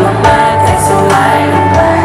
mga kasulay ng bayan